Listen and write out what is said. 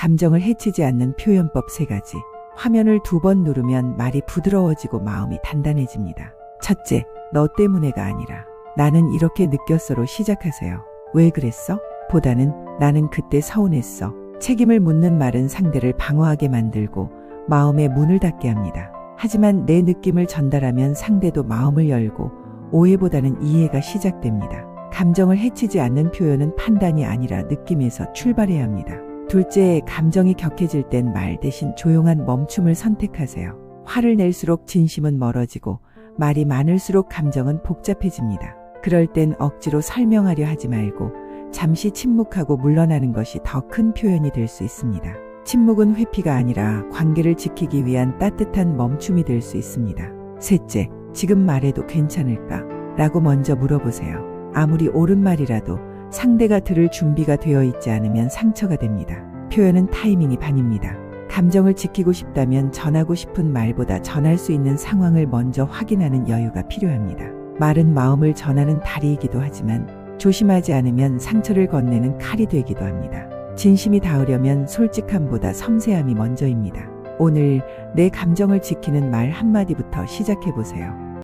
감정을 해치지 않는 표현법 세 가지. 화면을 두 번 누르면 말이 부드러워지고 마음이 단단해집니다. 첫째, 너 때문에가 아니라 나는 이렇게 느꼈어로 시작하세요. 왜 그랬어? 보다는 나는 그때 서운했어. 책임을 묻는 말은 상대를 방어하게 만들고 마음의 문을 닫게 합니다. 하지만 내 느낌을 전달하면 상대도 마음을 열고 오해보다는 이해가 시작됩니다. 감정을 해치지 않는 표현은 판단이 아니라 느낌에서 출발해야 합니다. 둘째, 감정이 격해질 땐 말 대신 조용한 멈춤을 선택하세요. 화를 낼수록 진심은 멀어지고 말이 많을수록 감정은 복잡해집니다. 그럴 땐 억지로 설명하려 하지 말고 잠시 침묵하고 물러나는 것이 더 큰 표현이 될 수 있습니다. 침묵은 회피가 아니라 관계를 지키기 위한 따뜻한 멈춤이 될 수 있습니다. 셋째, 지금 말해도 괜찮을까? 라고 먼저 물어보세요. 아무리 옳은 말이라도 상대가 들을 준비가 되어 있지 않으면 상처가 됩니다. 표현은 타이밍이 반입니다. 감정을 지키고 싶다면 전하고 싶은 말보다 전할 수 있는 상황을 먼저 확인하는 여유가 필요합니다. 말은 마음을 전하는 다리이기도 하지만 조심하지 않으면 상처를 건네는 칼이 되기도 합니다. 진심이 닿으려면 솔직함보다 섬세함이 먼저입니다. 오늘 내 감정을 지키는 말 한마디부터 시작해 보세요.